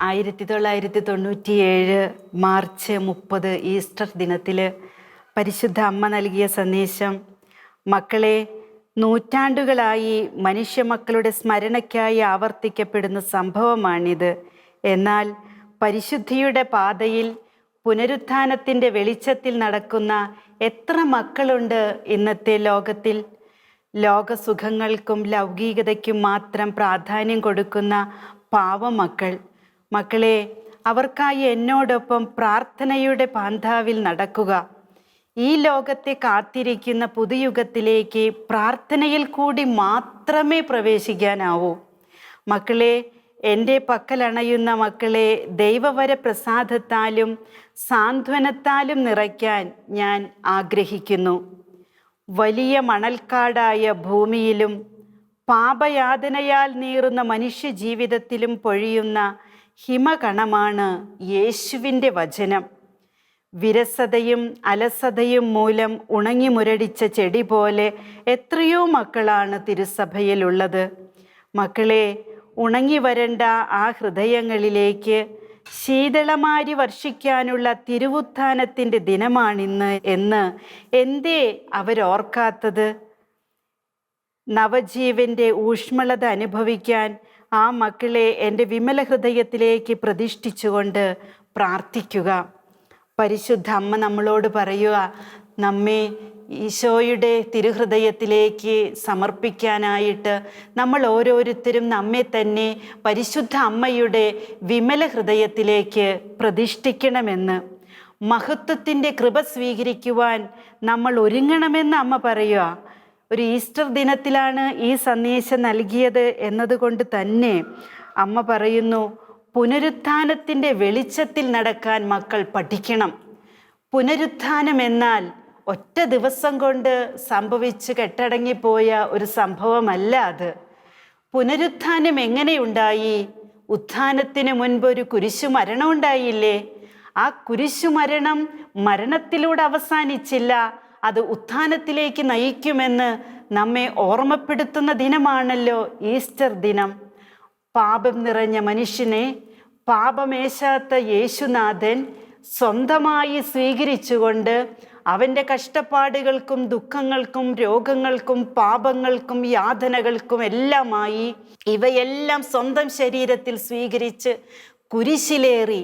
ആയിരത്തി തൊള്ളായിരത്തി തൊണ്ണൂറ്റിയേഴ് മാർച്ച് മുപ്പത് ഈസ്റ്റർ ദിനത്തിൽ പരിശുദ്ധ അമ്മ നൽകിയ സന്ദേശം മക്കളെ നൂറ്റാണ്ടുകളായി മനുഷ്യ മക്കളുടെ സ്മരണയ്ക്കായി ആവർത്തിക്കപ്പെടുന്ന സംഭവമാണിത്. എന്നാൽ പരിശുദ്ധിയുടെ പാതയിൽ പുനരുത്ഥാനത്തിന്റെ വെളിച്ചത്തിൽ നടക്കുന്ന എത്ര മക്കളുണ്ട് ഇന്നത്തെ ലോകത്തിൽ? ലോകസുഖങ്ങൾക്കും ലൗകികതയ്ക്കും മാത്രം പ്രാധാന്യം കൊടുക്കുന്ന പാവമക്കൾ മക്കളെ അവർക്കായി എന്നോടൊപ്പം പ്രാർത്ഥനയുടെ പാന്താവിൽ നടക്കുക. ഈ ലോകത്തെ കാത്തിരിക്കുന്ന പുതുയുഗത്തിലേക്ക് പ്രാർത്ഥനയിൽ കൂടി മാത്രമേ പ്രവേശിക്കാനാവൂ. മക്കളെ എന്റെ പക്കലണയുന്ന മക്കളെ ദൈവവര പ്രസാദത്താലും സാന്ത്വനത്താലും നിറയ്ക്കാൻ ഞാൻ ആഗ്രഹിക്കുന്നു. വലിയ മണൽക്കാടായ ഭൂമിയിലും പാപയാതനയാൽ നീറുന്ന മനുഷ്യ ജീവിതത്തിലും പൊഴിയുന്ന ഹിമകണമാണ് യേശുവിന്റെ വചനം. വിരസതയും അലസതയും മൂലം ഉണങ്ങി മുരടിച്ച ചെടി പോലെ എത്രയോ മക്കളാണ് തിരുസഭയിലുള്ളത്. മക്കളെ ഉണങ്ങി വരണ്ട ആ ഹൃദയങ്ങളിലേക്ക് ശീതളമാരി വർഷിക്കാനുള്ള തിരുവുത്ഥാനത്തിന്റെ ദിനമാണിന്ന് എന്ന് എന്തേ അവരോർക്കാത്തത്? നവജീവന്റെ ഊഷ്മളത അനുഭവിക്കാൻ ആ മക്കളെ എന്റെ വിമല ഹൃദയത്തിലേക്ക് പ്രതിഷ്ഠിച്ചുകൊണ്ട് പ്രാർത്ഥിക്കുക. പരിശുദ്ധ അമ്മ നമ്മളോട് പറയുക നമ്മെ ഈശോയുടെ തിരുഹൃദയത്തിലേക്ക് സമർപ്പിക്കാനായിട്ട് നമ്മൾ ഓരോരുത്തരും നമ്മെ തന്നെ പരിശുദ്ധ അമ്മയുടെ വിമല ഹൃദയത്തിലേക്ക് പ്രതിഷ്ഠിക്കണമെന്ന് മഹത്വത്തിന്റെ കൃപ സ്വീകരിക്കുവാൻ നമ്മൾ ഒരുങ്ങണമെന്ന് അമ്മ പറയുക. ഒരു ഈസ്റ്റർ ദിനത്തിലാണ് ഈ സന്ദേശം നൽകിയത് എന്നതുകൊണ്ട് തന്നെ അമ്മ പറയുന്നു പുനരുത്ഥാനത്തിന്റെ വെളിച്ചത്തിൽ നടക്കാൻ മക്കൾ പഠിക്കണം. പുനരുത്ഥാനം എന്നാൽ ഒറ്റ ദിവസം കൊണ്ട് സംഭവിച്ച് കെട്ടടങ്ങിപ്പോയ ഒരു സംഭവമല്ല അത്. പുനരുത്ഥാനം എങ്ങനെയുണ്ടായി? ഉത്ഥാനത്തിന് മുൻപ് ഒരു കുരിശു മരണം ഉണ്ടായില്ലേ ആ കുരിശു മരണം മരണത്തിലൂടെ അവസാനിച്ചില്ല. അത് ഉത്ഥാനത്തിലേക്ക് നയിക്കുമെന്ന് നമ്മെ ഓർമ്മപ്പെടുത്തുന്ന ദിനമാണല്ലോ ഈസ്റ്റർ ദിനം. പാപം നിറഞ്ഞ മനുഷ്യനെ പാപമേശാത്ത യേശുനാഥൻ സ്വന്തമായി സ്വീകരിച്ചുകൊണ്ട് അവന്റെ കഷ്ടപ്പാടുകൾക്കും ദുഃഖങ്ങൾക്കും രോഗങ്ങൾക്കും പാപങ്ങൾക്കും യാതനകൾക്കും എല്ലാമായി ഇവയെല്ലാം സ്വന്തം ശരീരത്തിൽ സ്വീകരിച്ച് കുരിശിലേറി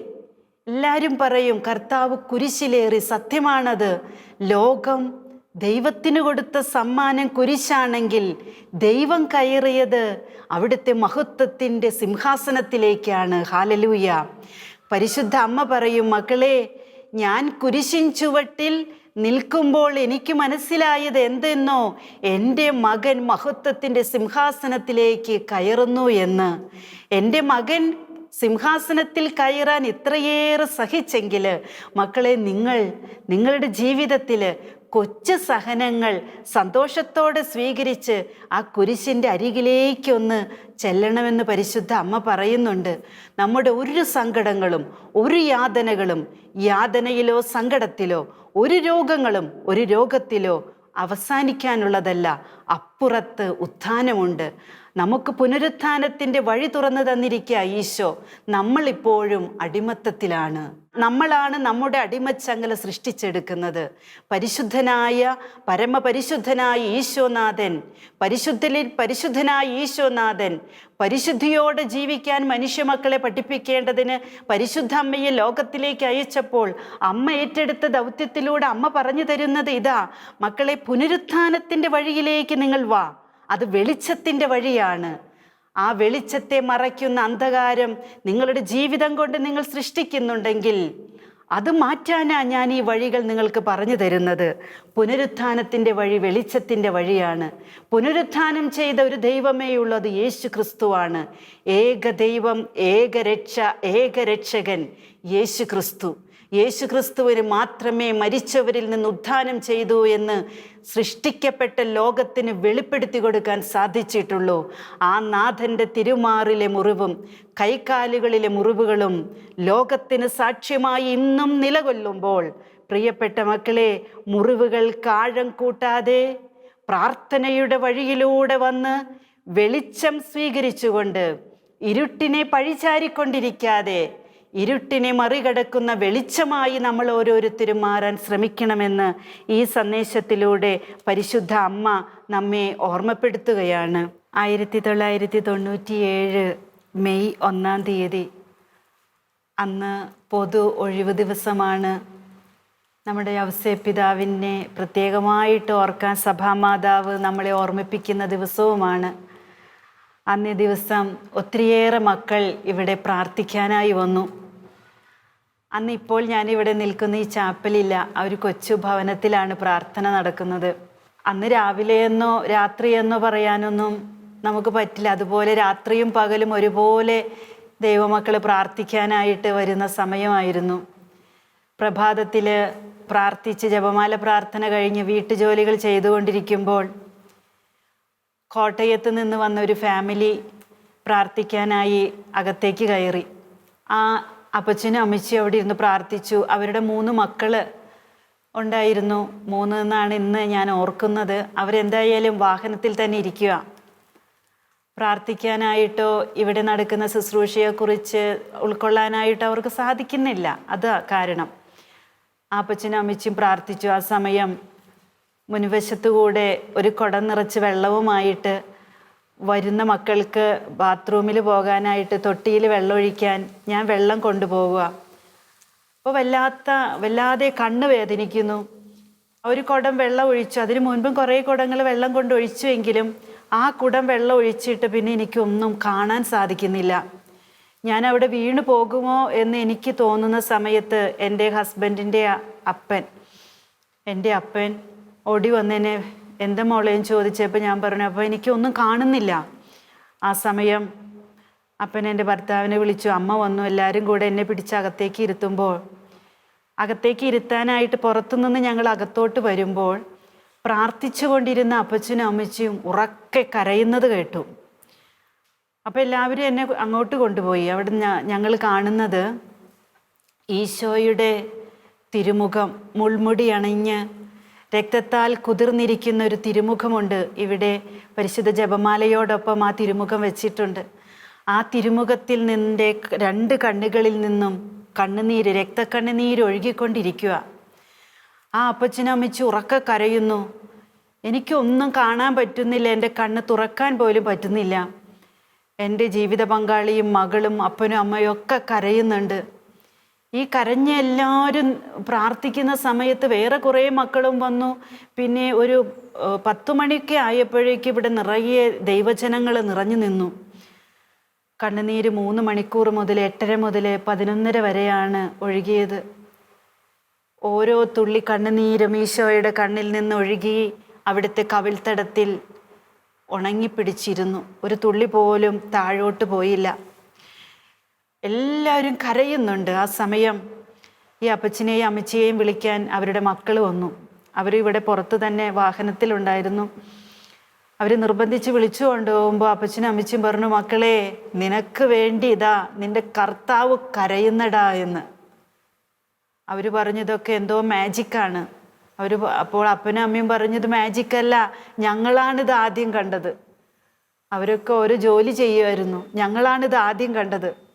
എല്ലാവരും പറയും കർത്താവ് കുരിശിലേറി. സത്യമാണത്. ലോകം ദൈവത്തിന് കൊടുത്ത സമ്മാനം കുരിശാണെങ്കിൽ ദൈവം കയറിയത് അവിടുത്തെ മഹത്വത്തിന്റെ സിംഹാസനത്തിലേക്കാണ്. ഹാലലൂയ പരിശുദ്ധ അമ്മ പറയും മക്കളെ ഞാൻ കുരിശിൻ ചുവട്ടിൽ നിൽക്കുമ്പോൾ എനിക്ക് മനസ്സിലായത് എന്തെന്നോ എന്റെ മകൻ മഹത്വത്തിന്റെ സിംഹാസനത്തിലേക്ക് കയറുന്നു എന്ന്. എന്റെ മകൻ സിംഹാസനത്തിൽ കയറാൻ ഇത്രയേറെ സഹിച്ചെങ്കിൽ മക്കളെ നിങ്ങൾ നിങ്ങളുടെ ജീവിതത്തിൽ കൊച്ചു സഹനങ്ങൾ സന്തോഷത്തോടെ സ്വീകരിച്ച് ആ കുരിശിന്റെ അരികിലേക്കൊന്ന് ചെല്ലണമെന്ന് പരിശുദ്ധ അമ്മ പറയുന്നുണ്ട്. നമ്മുടെ ഒരു സങ്കടങ്ങളും ഒരു യാതനകളും യാതനയിലോ സങ്കടത്തിലോ ഒരു രോഗങ്ങളും ഒരു രോഗത്തിലോ അവസാനിക്കാനുള്ളതല്ല. അപ്പുറത്ത് ഉത്ഥാനമുണ്ട്. നമുക്ക് പുനരുത്ഥാനത്തിന്റെ വഴി തുറന്നു തന്നിരിക്കുക ഈശോ. നമ്മളിപ്പോഴും അടിമത്തത്തിലാണ്. നമ്മളാണ് നമ്മുടെ അടിമച്ചങ്ങല സൃഷ്ടിച്ചെടുക്കുന്നത്. പരിശുദ്ധനായ പരമപരിശുദ്ധനായ ഈശോനാഥൻ പരിശുദ്ധലിൽ പരിശുദ്ധനായ ഈശോനാഥൻ പരിശുദ്ധിയോടെ ജീവിക്കാൻ മനുഷ്യമക്കളെ പഠിപ്പിക്കേണ്ടതിന് പരിശുദ്ധ അമ്മയെ ലോകത്തിലേക്ക് അയച്ചപ്പോൾ അമ്മ ഏറ്റെടുത്ത ദൗത്യത്തിലൂടെ അമ്മ പറഞ്ഞു തരുന്നത് ഇതാ. മക്കളെ പുനരുത്ഥാനത്തിന്റെ വഴിയിലേക്ക് നിങ്ങൾ വാ. അത് വെളിച്ചത്തിന്റെ വഴിയാണ്. ആ വെളിച്ചത്തെ മറയ്ക്കുന്ന അന്ധകാരം നിങ്ങളുടെ ജീവിതം കൊണ്ട് നിങ്ങൾ സൃഷ്ടിക്കുന്നുണ്ടെങ്കിൽ അത് മാറ്റാനാ ഞാൻ ഈ വഴികൾ നിങ്ങൾക്ക് പറഞ്ഞു തരുന്നത്. പുനരുത്ഥാനത്തിന്റെ വഴി വെളിച്ചത്തിന്റെ വഴിയാണ്. പുനരുത്ഥാനം ചെയ്ത ഒരു ദൈവമേ ഉള്ളത് യേശു ക്രിസ്തുവാണ് ഏക ദൈവം ഏക രക്ഷ ഏക രക്ഷകൻ യേശു ക്രിസ്തു. യേശു ക്രിസ്തുവിന് മാത്രമേ മരിച്ചവരിൽ നിന്ന് ഉദ്ധാനം ചെയ്തു എന്ന് സൃഷ്ടിക്കപ്പെട്ട ലോകത്തിന് വെളിപ്പെടുത്തി കൊടുക്കാൻ സാധിച്ചിട്ടുള്ളൂ. ആ നാഥന്റെ തിരുമാറിലെ മുറിവും കൈകാലുകളിലെ മുറിവുകളും ലോകത്തിന് സാക്ഷ്യമായി ഇന്നും നിലകൊല്ലുമ്പോൾ പ്രിയപ്പെട്ട മക്കളെ മുറിവുകൾ കാഴം കൂട്ടാതെ പ്രാർത്ഥനയുടെ വഴിയിലൂടെ വന്ന് വെളിച്ചം സ്വീകരിച്ചുകൊണ്ട് ഇരുട്ടിനെ പഴിചാരിക്കൊണ്ടിരിക്കാതെ ഇരുട്ടിനെ മറികടക്കുന്ന വെളിച്ചമായി നമ്മൾ ഓരോരുത്തരും മാറാൻ ശ്രമിക്കണമെന്ന് ഈ സന്ദേശത്തിലൂടെ പരിശുദ്ധ അമ്മ നമ്മെ ഓർമ്മപ്പെടുത്തുകയാണ്. ആയിരത്തി തൊള്ളായിരത്തി തൊണ്ണൂറ്റിയേഴ് മെയ് ഒന്നാം തീയതി. അന്ന് പൊതു ഒഴിവ് ദിവസമാണ്. നമ്മുടെ ഔസേപിതാവിനെ പ്രത്യേകമായിട്ട് ഓർക്കാൻ സഭാമാതാവ് നമ്മളെ ഓർമ്മിപ്പിക്കുന്ന ദിവസവുമാണ്. അന്നേ ദിവസം ഒത്തിരിയേറെ മക്കൾ ഇവിടെ പ്രാർത്ഥിക്കാനായി വന്നു. അന്ന് ഇപ്പോൾ ഞാനിവിടെ നിൽക്കുന്ന ഈ ചാപ്പലില്ല ആ ഒരു കൊച്ചു ഭവനത്തിലാണ് പ്രാർത്ഥന നടക്കുന്നത്. അന്ന് രാവിലെയെന്നോ രാത്രിയെന്നോ പറയാനൊന്നും നമുക്ക് പറ്റില്ല. അതുപോലെ രാത്രിയും പകലും ഒരുപോലെ ദൈവമക്കൾ പ്രാർത്ഥിക്കാനായിട്ട് വരുന്ന സമയമായിരുന്നു. പ്രഭാതത്തിൽ പ്രാർത്ഥിച്ച് ജപമാല പ്രാർത്ഥന കഴിഞ്ഞ് വീട്ടുജോലികൾ ചെയ്തുകൊണ്ടിരിക്കുമ്പോൾ കോട്ടയത്ത് നിന്ന് വന്ന ഒരു ഫാമിലി പ്രാർത്ഥിക്കാനായി അകത്തേക്ക് കയറി. ആ അപ്പച്ചനും അമ്മച്ചിയും അവിടെ ഇരുന്ന് പ്രാർത്ഥിച്ചു. അവരുടെ മൂന്ന് മക്കൾ ഉണ്ടായിരുന്നു. മൂന്ന് എന്നാണ് ഇന്ന് ഞാൻ ഓർക്കുന്നത്. അവരെന്തായാലും വാഹനത്തിൽ തന്നെ ഇരിക്കുക. പ്രാർത്ഥിക്കാനായിട്ടോ ഇവിടെ നടക്കുന്ന ശുശ്രൂഷയെക്കുറിച്ച് ഉൾക്കൊള്ളാനായിട്ടോ അവർക്ക് സാധിക്കുന്നില്ല. അത് കാരണം. ആപ്പച്ചനും അമ്മച്ചും പ്രാർത്ഥിച്ചു. ആ സമയം മുൻവശത്തുകൂടെ ഒരു കുടം നിറച്ച് വെള്ളവുമായിട്ട് വരുന്ന മക്കൾക്ക് ബാത്റൂമിൽ പോകാനായിട്ട് തൊട്ടിയിൽ വെള്ളമൊഴിക്കാൻ ഞാൻ വെള്ളം കൊണ്ടുപോവുക. അപ്പോൾ വല്ലാത്ത വല്ലാതെ കണ്ണ് വേദനിക്കുന്നു. ഒരു കുടം വെള്ളം ഒഴിച്ചു. അതിന് മുൻപും കുറേ കുടങ്ങൾ വെള്ളം കൊണ്ട് ഒഴിച്ചുവെങ്കിലും ആ കുടം വെള്ളം ഒഴിച്ചിട്ട് പിന്നെ എനിക്കൊന്നും കാണാൻ സാധിക്കുന്നില്ല. ഞാൻ അവിടെ വീണു പോകുമോ എന്ന് എനിക്ക് തോന്നുന്ന സമയത്ത് എന്റെ ഹസ്ബൻഡിന്റെ അപ്പൻ എന്റെ അപ്പൻ ഓടി വന്നെന്നെ എന്താ മോളെയും ചോദിച്ചപ്പോൾ ഞാൻ പറഞ്ഞു അപ്പോൾ എനിക്കൊന്നും കാണുന്നില്ല. ആ സമയം അപ്പൻ എന്റെ ഭർത്താവിനെ വിളിച്ചു അമ്മ വന്നു എല്ലാവരും കൂടെ എന്നെ പിടിച്ച് അകത്തേക്ക് ഇരുത്തുമ്പോൾ. അകത്തേക്ക് ഇരുത്താനായിട്ട് പുറത്തുനിന്ന് ഞങ്ങൾ അകത്തോട്ട് വരുമ്പോൾ പ്രാർത്ഥിച്ചുകൊണ്ടിരുന്ന അപ്പച്ചനും അമ്മച്ചിയും ഉറക്കെ കരയുന്നത് കേട്ടു. അപ്പോൾ എല്ലാവരും എന്നെ അങ്ങോട്ട് കൊണ്ടുപോയി. അവിടെ ഞങ്ങൾ കാണുന്നത് ഈശോയുടെ തിരുമുഖം മുൾമുടി അണിഞ്ഞ് രക്തത്താൽ കുതിർന്നിരിക്കുന്ന ഒരു തിരുമുഖമുണ്ട്. ഇവിടെ പരിശുദ്ധ ജപമാലയോടൊപ്പം ആ തിരുമുഖം വെച്ചിട്ടുണ്ട്. ആ തിരുമുഖത്തിൽ നിന്റെ രണ്ട് കണ്ണുകളിൽ നിന്നും കണ്ണുനീര് രക്തക്കണ്ണുനീര് ഒഴുകിക്കൊണ്ടിരിക്കുക. ആ അപ്പച്ചനും അമ്മച്ചി ഉറക്ക കരയുന്നു. എനിക്കൊന്നും കാണാൻ പറ്റുന്നില്ല. എന്റെ കണ്ണ് തുറക്കാൻ പോലും പറ്റുന്നില്ല. എന്റെ ജീവിത പങ്കാളിയും മകളും അപ്പനും അമ്മയും ഒക്കെ കരയുന്നുണ്ട്. ഈ കരഞ്ഞ എല്ലാവരും പ്രാർത്ഥിക്കുന്ന സമയത്ത് വേറെ കുറേ മക്കളും വന്നു. പിന്നെ ഒരു പത്തു മണിയൊക്കെ ആയപ്പോഴേക്കും ഇവിടെ നിറയെ ദൈവജനങ്ങൾ നിറഞ്ഞു നിന്നു. കണ്ണുനീര് മൂന്ന് മണിക്കൂർ മുതൽ എട്ടര മുതൽ പതിനൊന്നര വരെയാണ് ഒഴുകിയത്. ഓരോ തുള്ളി കണ്ണുനീരും ഈശോയുടെ കണ്ണിൽ നിന്ന് ഒഴുകി അവിടുത്തെ കവിൾത്തടത്തിൽ ഉണങ്ങിപ്പിടിച്ചിരുന്നു. ഒരു തുള്ളി പോലും താഴോട്ട് പോയില്ല. എല്ലാവരും കരയുന്നുണ്ട് ആ സമയം. ഈ അപ്പച്ചനെയും അമ്മച്ചിയെയും വിളിക്കാൻ അവരുടെ മക്കൾ വന്നു. അവരിവിടെ പുറത്ത് തന്നെ വാഹനത്തിലുണ്ടായിരുന്നു. അവർ നിർബന്ധിച്ച് വിളിച്ചു കൊണ്ടുപോകുമ്പോൾ അപ്പച്ചനും അമ്മച്ചും പറഞ്ഞു മക്കളെ നിനക്ക് വേണ്ടി ഇതാ നിന്റെ കർത്താവ് കരയുന്നടാ എന്ന്. അവർ പറഞ്ഞതൊക്കെ എന്തോ മാജിക്കാണ് അവർ അപ്പോൾ അപ്പനും അമ്മയും പറഞ്ഞത് മാജിക്കല്ല ഞങ്ങളാണിത് ആദ്യം കണ്ടത്. അവരൊക്കെ ഒരു ജോലി ചെയ്യുമായിരുന്നു. ഞങ്ങളാണിത് ആദ്യം കണ്ടത്.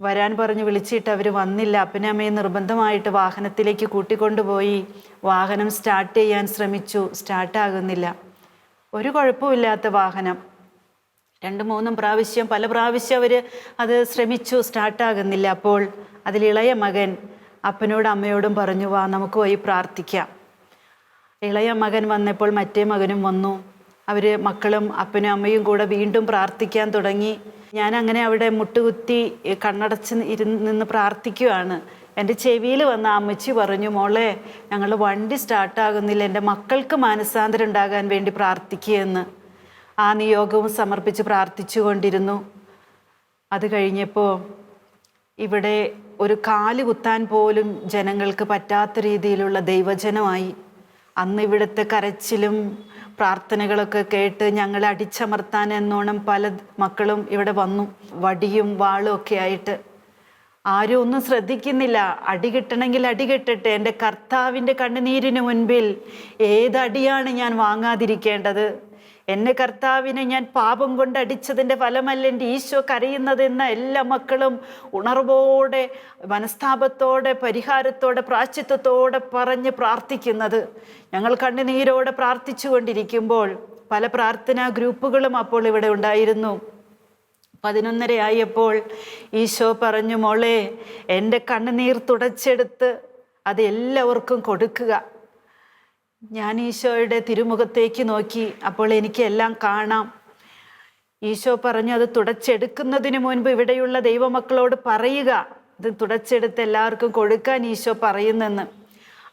വരാൻ പറഞ്ഞ് വിളിച്ചിട്ട് അവർ വന്നില്ല. അപ്പനമ്മയെ നിർബന്ധമായിട്ട് വാഹനത്തിലേക്ക് കൂട്ടിക്കൊണ്ടുപോയി. വാഹനം സ്റ്റാർട്ട് ചെയ്യാൻ ശ്രമിച്ചു. സ്റ്റാർട്ടാകുന്നില്ല ഒരു കുഴപ്പമില്ലാത്ത വാഹനം. രണ്ട് മൂന്നും പ്രാവശ്യം പല പ്രാവശ്യം അവർ അത് ശ്രമിച്ചു. സ്റ്റാർട്ടാകുന്നില്ല അപ്പോൾ അതിലിളയ മകൻ അപ്പനോടും അമ്മയോടും പറഞ്ഞു വാ നമുക്ക് പോയി പ്രാർത്ഥിക്കാം. ഇളയ മകൻ വന്നപ്പോൾ മറ്റേ മകനും വന്നു. അവർ മക്കളും അപ്പനും അമ്മയും കൂടെ വീണ്ടും പ്രാർത്ഥിക്കാൻ തുടങ്ങി. ഞാൻ അങ്ങനെ അവിടെ മുട്ടുകുത്തി കണ്ണടച്ച് ഇരുന്ന് നിന്ന് പ്രാർത്ഥിക്കുകയാണ് എന്റെ ചെവിയിൽ വന്ന അമ്മച്ചി പറഞ്ഞു മോളെ ഞങ്ങൾ വണ്ടി സ്റ്റാർട്ടാകുന്നില്ല. എന്റെ മക്കൾക്ക് മാനസാന്തരം ഉണ്ടാകാൻ വേണ്ടി പ്രാർത്ഥിക്കുകയെന്ന്. ആ നിയോഗവും സമർപ്പിച്ച് പ്രാർത്ഥിച്ചു കൊണ്ടിരുന്നു അത് കഴിഞ്ഞപ്പോൾ ഇവിടെ ഒരു കാൽ കുത്താൻ പോലും ജനങ്ങൾക്ക് പറ്റാത്ത രീതിയിലുള്ള ദൈവജനമായി. അന്ന് ഇവിടുത്തെ കരച്ചിലും പ്രാർത്ഥനകളൊക്കെ കേട്ട് ഞങ്ങളെ അടിച്ചമർത്താൻ എന്നോണം പല മക്കളും ഇവിടെ വന്നു. വടിയും വാളും ഒക്കെ ആയിട്ട് ആരും ഒന്നും ശ്രദ്ധിക്കുന്നില്ല. അടി കിട്ടണമെങ്കിൽ അടി കിട്ടട്ടെ. എന്റെ കർത്താവിന്റെ കണ്ണുനീരിന് മുൻപിൽ ഏതടിയാണ് ഞാൻ വാങ്ങാതിരിക്കേണ്ടത്? എന്നെ കർത്താവിനെ ഞാൻ പാപം കൊണ്ട് അടിച്ചതിന്റെ ഫലമല്ല എന്റെ ഈശോ കരയുന്നതെന്ന് എല്ലാ മക്കളും ഉണർവോടെ മനസ്താപത്തോടെ പരിഹാരത്തോടെ പ്രാശ്ചിത്വത്തോടെ പറഞ്ഞ് പ്രാർത്ഥിക്കുന്നത്. ഞങ്ങൾ കണ്ണുനീരോടെ പ്രാർത്ഥിച്ചു കൊണ്ടിരിക്കുമ്പോൾ പല പ്രാർത്ഥനാ ഗ്രൂപ്പുകളും അപ്പോൾ ഇവിടെ ഉണ്ടായിരുന്നു. പതിനൊന്നരയായപ്പോൾ ഈശോ പറഞ്ഞു മോളെ എന്റെ കണ്ണുനീർ തുടച്ചെടുത്ത് അത് എല്ലാവർക്കും കൊടുക്കുക. ഞാൻ ഈശോയുടെ തിരുമുഖത്തേക്ക് നോക്കി അപ്പോൾ എനിക്ക് എല്ലാം കാണാം. ഈശോ പറഞ്ഞു അത് തുടച്ചെടുക്കുന്നതിന് മുൻപ് ഇവിടെയുള്ള ദൈവമക്കളോട് പറയുക. ഇത് തുടച്ചെടുത്ത് എല്ലാവർക്കും കൊടുക്കാൻ ഈശോ പറയുന്നെന്ന്.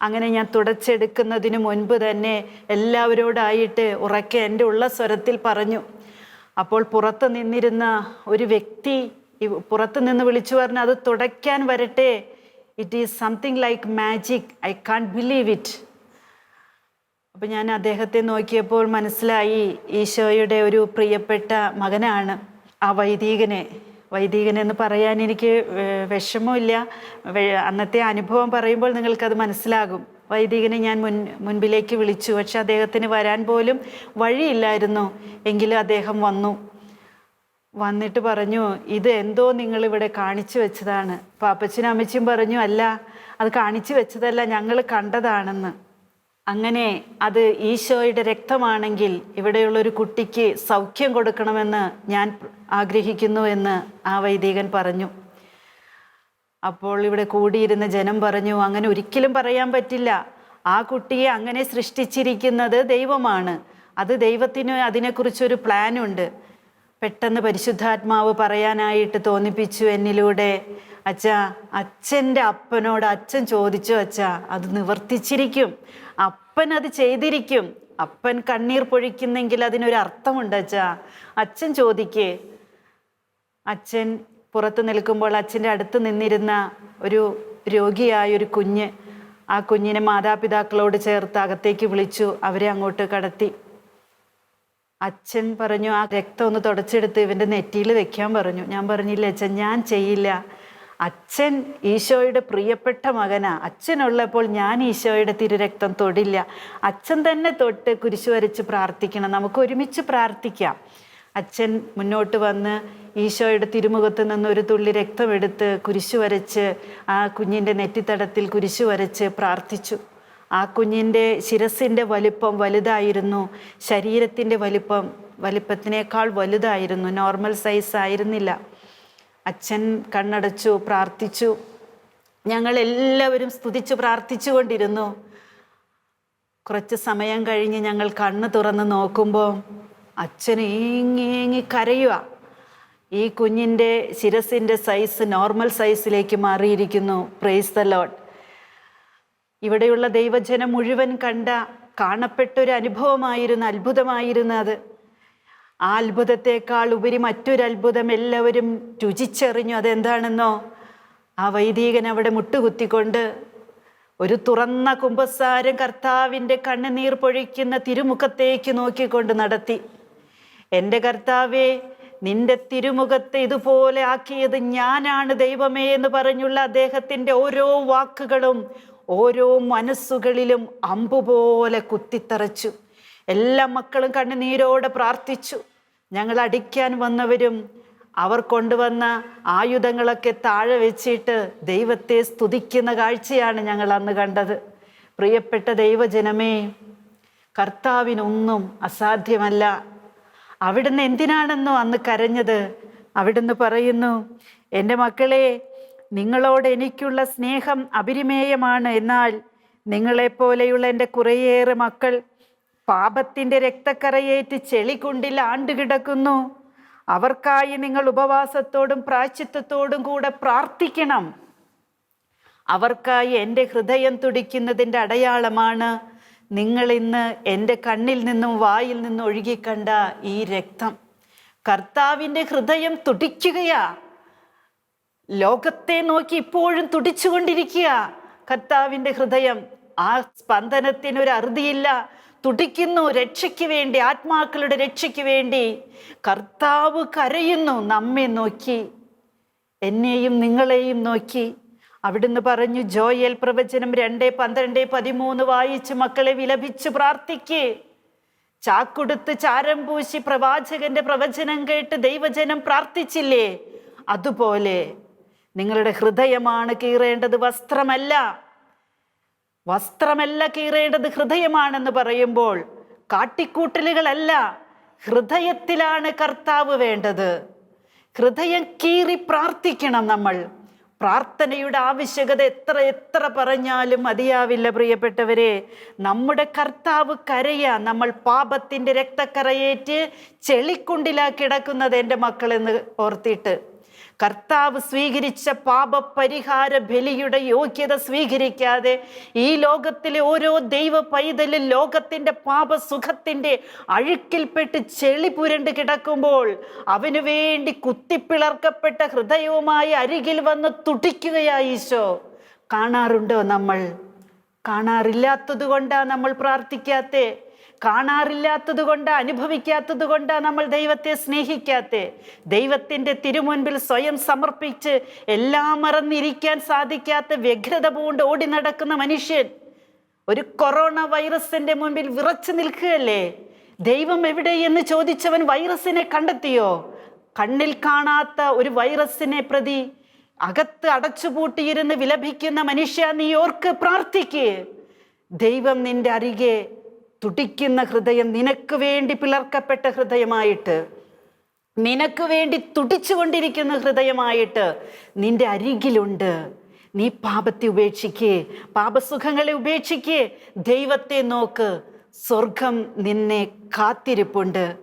അങ്ങനെ ഞാൻ തുടച്ചെടുക്കുന്നതിന് മുൻപ് തന്നെ എല്ലാവരോടായിട്ട് ഉറക്കെ എന്റെ ഉള്ള സ്വരത്തിൽ പറഞ്ഞു. അപ്പോൾ പുറത്ത് നിന്നിരുന്ന ഒരു വ്യക്തി പുറത്ത് നിന്ന് വിളിച്ചു പറഞ്ഞു അത് തുടയ്ക്കാൻ വരട്ടെ. It is something like magic I can believe it അപ്പം ഞാൻ അദ്ദേഹത്തെ നോക്കിയപ്പോൾ മനസ്സിലായി ഈശോയുടെ ഒരു പ്രിയപ്പെട്ട മകനാണ് ആ വൈദികനെ. വൈദികനെന്ന് പറയാൻ എനിക്ക് വിഷമമില്ല. അന്നത്തെ അനുഭവം പറയുമ്പോൾ നിങ്ങൾക്കത് മനസ്സിലാകും. വൈദികനെ ഞാൻ മുൻ മുൻപിലേക്ക് വിളിച്ചു. പക്ഷെ അദ്ദേഹത്തിന് വരാൻ പോലും വഴിയില്ലായിരുന്നു. എങ്കിലും അദ്ദേഹം വന്നു. വന്നിട്ട് പറഞ്ഞു ഇത് എന്തോ നിങ്ങൾ ഇവിടെ കാണിച്ചു വെച്ചതാണ്. പാപ്പച്ചനും അമ്മച്ചിയും പറഞ്ഞു അല്ല അത് കാണിച്ചു വെച്ചതല്ല ഞങ്ങൾ കണ്ടതാണെന്ന്. അങ്ങനെ അത് ഈശോയുടെ രക്തമാണെങ്കിൽ ഇവിടെയുള്ള ഒരു കുട്ടിക്ക് സൗഖ്യം കൊടുക്കണമെന്ന് ഞാൻ ആഗ്രഹിക്കുന്നു എന്ന് ആ വൈദികൻ പറഞ്ഞു. അപ്പോൾ ഇവിടെ കൂടിയിരുന്ന ജനം പറഞ്ഞു അങ്ങനെ ഒരിക്കലും പറയാൻ പറ്റില്ല. ആ കുട്ടിയെ അങ്ങനെ സൃഷ്ടിച്ചിരിക്കുന്നത് ദൈവമാണ്. അത് ദൈവത്തിന് അതിനെക്കുറിച്ചൊരു പ്ലാനുണ്ട്. പെട്ടെന്ന് പരിശുദ്ധാത്മാവ് പറയാനായിട്ട് തോന്നിപ്പിച്ചു എന്നിലൂടെ അച്ഛ അച്ഛന്റെ അപ്പനോട് അച്ഛൻ ചോദിച്ചു അച്ഛ അത് നിവർത്തിച്ചിരിക്കും. അപ്പൻ അത് ചെയ്തിരിക്കും. അപ്പൻ കണ്ണീർ പൊഴിക്കുന്നെങ്കിൽ അതിനൊരു അർത്ഥമുണ്ട് അച്ഛ. അച്ഛൻ ചോദിക്കേ അച്ഛൻ പുറത്ത് നിൽക്കുമ്പോൾ അച്ഛന്റെ അടുത്ത് നിന്നിരുന്ന ഒരു രോഗിയായ ഒരു കുഞ്ഞ് ആ കുഞ്ഞിനെ മാതാപിതാക്കളോട് ചേർത്ത് അകത്തേക്ക് വിളിച്ചു അവരെ അങ്ങോട്ട് കടത്തി. അച്ഛൻ പറഞ്ഞു ആ രക്തം ഒന്ന് തുടച്ചെടുത്ത് ഇവന്റെ നെറ്റിയിൽ വെക്കാൻ പറഞ്ഞു. ഞാൻ പറഞ്ഞില്ല അച്ഛൻ ഞാൻ ചെയ്യില്ല. അച്ഛൻ ഈശോയുടെ പ്രിയപ്പെട്ട മകനാ. അച്ഛനുള്ളപ്പോൾ ഞാൻ ഈശോയുടെ തിരുരക്തം തൊടില്ല. അച്ഛൻ തന്നെ തൊട്ട് കുരിശു വരച്ച് പ്രാർത്ഥിക്കണം. നമുക്ക് ഒരുമിച്ച് പ്രാർത്ഥിക്കാം. അച്ഛൻ മുന്നോട്ട് വന്ന് ഈശോയുടെ തിരുമുഖത്ത് നിന്ന് ഒരു തുള്ളി രക്തമെടുത്ത് കുരിശു വരച്ച് ആ കുഞ്ഞിന്റെ നെറ്റിത്തടത്തിൽ കുരിശു വരച്ച് പ്രാർത്ഥിച്ചു. ആ കുഞ്ഞിന്റെ ശിരസിന്റെ വലിപ്പം വലുതായിരുന്നു. ശരീരത്തിന്റെ വലിപ്പം വലിപ്പത്തിനേക്കാൾ വലുതായിരുന്നു. നോർമൽ സൈസ് ആയിരുന്നില്ല. അച്ഛൻ കണ്ണടച്ചു പ്രാർത്ഥിച്ചു. ഞങ്ങളെല്ലാവരും സ്തുതിച്ചു പ്രാർത്ഥിച്ചുകൊണ്ടിരുന്നു. കുറച്ച് സമയം കഴിഞ്ഞ് ഞങ്ങൾ കണ്ണ് തുറന്ന് നോക്കുമ്പോൾ അച്ഛൻ ഏങ്ങി ഏങ്ങി കരയുക. ഈ കുഞ്ഞിന്റെ ശിരസിന്റെ സൈസ് നോർമൽ സൈസിലേക്ക് മാറിയിരിക്കുന്നു പ്രൈസ് ദ ലോഡ് ഇവിടെയുള്ള ദൈവജനം മുഴുവൻ കണ്ട കാണപ്പെട്ടൊരു അനുഭവമായിരുന്നു അത്ഭുതമായിരുന്നു അത്. ആ അത്ഭുതത്തെക്കാൾ ഉപരി മറ്റൊരു അത്ഭുതം എല്ലാവരും രുചിച്ചറിഞ്ഞു അതെന്താണെന്നോ ആ വൈദികൻ അവിടെ മുട്ടുകുത്തിക്കൊണ്ട് ഒരു തുറന്ന കുമ്പസാരം കർത്താവിന്റെ കണ്ണുനീർ പൊഴിക്കുന്ന തിരുമുഖത്തേക്ക് നോക്കിക്കൊണ്ട് നടത്തി. എന്റെ കർത്താവേ നിന്റെ തിരുമുഖത്തെ ഇതുപോലെ ആക്കിയത് ഞാനാണ് ദൈവമേ എന്ന് പറഞ്ഞുള്ള അദ്ദേഹത്തിന്റെ ഓരോ വാക്കുകളും ഓരോ മനസ്സുകളിലും അമ്പുപോലെ കുത്തിത്തറച്ചു. എല്ലാ മക്കളും കണ്ണുനീരോടെ പ്രാർത്ഥിച്ചു. ഞങ്ങൾ അടിക്കാൻ വന്നവരും അവർ കൊണ്ടുവന്ന ആയുധങ്ങളൊക്കെ താഴെ വെച്ചിട്ട് ദൈവത്തെ സ്തുതിക്കുന്ന കാഴ്ചയാണ് ഞങ്ങൾ അന്ന് കണ്ടത്. പ്രിയപ്പെട്ട ദൈവജനമേ കർത്താവിനൊന്നും അസാധ്യമല്ല. അവിടുന്ന് എന്തിനാണെന്നോ അന്ന് കരഞ്ഞത്? അവിടുന്ന് പറയുന്നു എന്റെ മക്കളെ നിങ്ങളോട് എനിക്കുള്ള സ്നേഹം അപരിമേയമാണ് എന്നാൽ നിങ്ങളെപ്പോലെയുള്ള എന്റെ കുറേയേറെ മക്കൾ പാപത്തിന്റെ രക്തക്കരയേറ്റ് ചെളികുണ്ടിൽ ആണ്ടുകിടക്കുന്നു. അവർക്കായി നിങ്ങൾ ഉപവാസത്തോടും പ്രാച്ചിത്വത്തോടും കൂടെ പ്രാർത്ഥിക്കണം. അവർക്കായി എന്റെ ഹൃദയം തുടിക്കുന്നതിന്റെ അടയാളമാണ് നിങ്ങൾ ഇന്ന് എന്റെ കണ്ണിൽ നിന്നും വായിൽ നിന്നും ഒഴുകിക്കണ്ട ഈ രക്തം കർത്താവിന്റെ ഹൃദയം തുടിക്കുകയാ. ലോകത്തെ നോക്കി ഇപ്പോഴും തുടിച്ചുകൊണ്ടിരിക്കുക. കർത്താവിന്റെ ഹൃദയം ആ സ്പന്ദനത്തിനൊരു അറുതിയില്ല. തുടിക്കുന്നു രക്ഷയ്ക്ക് വേണ്ടി ആത്മാക്കളുടെ രക്ഷയ്ക്ക് വേണ്ടി. കർത്താവ് കരയുന്നു നമ്മെ നോക്കി. എന്നെയും നിങ്ങളെയും നോക്കി. അവിടുന്ന് പറഞ്ഞു ജോയൽ പ്രവചനം രണ്ട് പന്ത്രണ്ട് പതിമൂന്ന് വായിച്ച് മക്കളെ വിലപിച്ച് പ്രാർത്ഥിക്കേ. ചാക്കുടുത്ത് ചാരം പൂശി പ്രവാചകന്റെ പ്രവചനം കേട്ട് ദൈവജനം പ്രാർത്ഥിച്ചില്ലേ? അതുപോലെ നിങ്ങളുടെ ഹൃദയമാണ് കീറേണ്ടത് വസ്ത്രമല്ല. വസ്ത്രമല്ല കീറേണ്ടത് ഹൃദയമാണെന്ന് പറയുമ്പോൾ കാട്ടിക്കൂട്ടലുകളല്ല ഹൃദയത്തിലാണ് കർത്താവ് വേണ്ടത്. ഹൃദയം കീറി പ്രാർത്ഥിക്കണം നമ്മൾ. പ്രാർത്ഥനയുടെ ആവശ്യകത എത്ര എത്ര പറഞ്ഞാലും മതിയാവില്ല പ്രിയപ്പെട്ടവരെ. നമ്മുടെ കർത്താവ് കരയ നമ്മൾ പാപത്തിന്റെ രക്തക്കറയേറ്റ് ചെളിക്കുണ്ടിലാ കിടക്കുന്നത് എന്റെ മക്കളെന്ന് ഓർത്തിട്ട്. കർത്താവ് സ്വീകരിച്ച പാപപരിഹാര ബലിയുടെ യോഗ്യത സ്വീകരിക്കാതെ ഈ ലോകത്തിലെ ഓരോ ദൈവ പൈതലും ലോകത്തിന്റെ പാപസുഖത്തിന്റെ അഴുക്കിൽപ്പെട്ട് ചെളി പുരണ്ട് കിടക്കുമ്പോൾ അവനു വേണ്ടി കുത്തിപ്പിളർക്കപ്പെട്ട ഹൃദയവുമായി അരികിൽ വന്ന് തുടിക്കുകയായി ഈശോ. കാണാറുണ്ടോ നമ്മൾ? കാണാറില്ലാത്തത് കൊണ്ടാ നമ്മൾ പ്രാർത്ഥിക്കാത്തേ? കാണാറില്ലാത്തത് കൊണ്ട് അനുഭവിക്കാത്തത് കൊണ്ടാണ് നമ്മൾ ദൈവത്തെ സ്നേഹിക്കാത്തേ. ദൈവത്തിന്റെ തിരുമുൻപിൽ സ്വയം സമർപ്പിച്ച് എല്ലാം മറന്നിരിക്കാൻ സാധിക്കാത്ത വ്യഗ്രത പൂണ്ട് ഓടി നടക്കുന്ന മനുഷ്യൻ ഒരു കൊറോണ വൈറസിന്റെ മുൻപിൽ വിറച്ചു നിൽക്കുകയല്ലേ? ദൈവം എവിടെ എന്ന് ചോദിച്ചവൻ വൈറസിനെ കണ്ടെത്തിയോ? കണ്ണിൽ കാണാത്ത ഒരു വൈറസിനെ പ്രതി അകത്ത് അടച്ചുപൂട്ടിയിരുന്ന് വിലപിക്കുന്ന മനുഷ്യ നീ ഓർക്ക് പ്രാർത്ഥിക്ക്. ദൈവം നിന്റെ അരികെ തുടിക്കുന്ന ഹൃദയം നിനക്ക് വേണ്ടി പിളർക്കപ്പെട്ട ഹൃദയമായിട്ട് നിനക്ക് വേണ്ടി തുടിച്ചുകൊണ്ടിരിക്കുന്ന ഹൃദയമായിട്ട് നിന്റെ അരികിലുണ്ട്. നീ പാപത്തെ ഉപേക്ഷിക്കേ പാപസുഖങ്ങളെ ഉപേക്ഷിക്കേ. ദൈവത്തെ നോക്ക് സ്വർഗം നിന്നെ കാത്തിരിപ്പുണ്ട്.